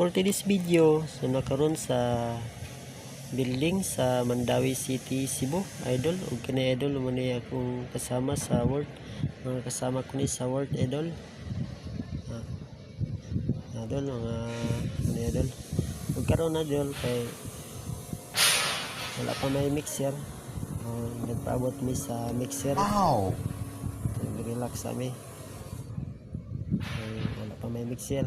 for today's video, so nakaroon sa building sa Mandawi City, Cebu, idol. O kini idol, mo ni akong kasama sa work. Mga kasama ko ni sa work, idol. Ah, idol, mga kini idol. Huwag karoon idol, kay wala pa may mixer. Uh, nagpaabot mi sa mixer. Ow! Relax kami. Kay wala pa may mixer.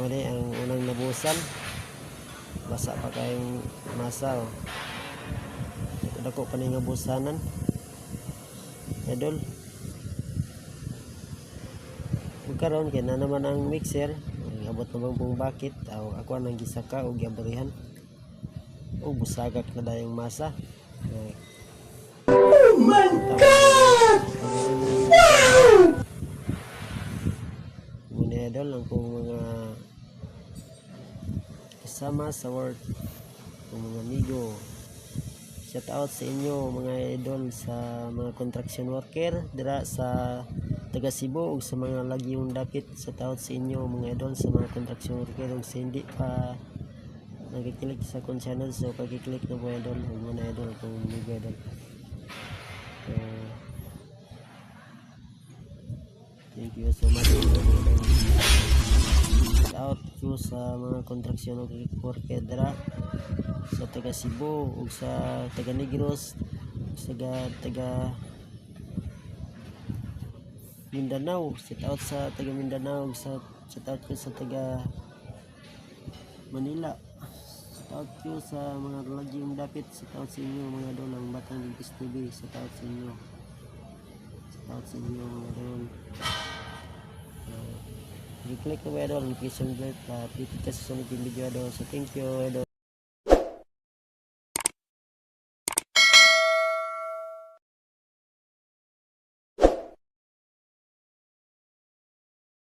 Muli ang unang nabusan. Basa pa kayong masa. Oh. Dako pa nga busanan. Idol. Magkaroon kay na naman ang mixer. Abot naman pong bakit. Aw, ako ang gisaka o giabarihan. O busagak na dayong masa. Oh my God! Muna idol ang kong mga kasama sa work. Ng mga amigo. Shout out sa inyo mga idol sa mga construction worker dira sa taga Cebu ug sa mga lagi yung dapit shout out sa inyo mga idol sa mga construction worker ug sa hindi pa nagkiklik sa kong channel. So pagkiklik na po idol ug mga idol kung amigo idol thank you so much. Shout out ko sa mga kontraksyon ng worker dira sa taga Cebu ug sa taga Negros taga, taga Mindanao. Shout out sa taga Mindanao ug sa shout out ko sa taga Manila. Shout out ko sa mga lagyong dapit shout out sa inyo mga dolang batang Ligtas TV shout out sa inyo. Shout out sa inyo mga dolang i-click na ba idol notification bell at uh, sa sunod yung video so thank you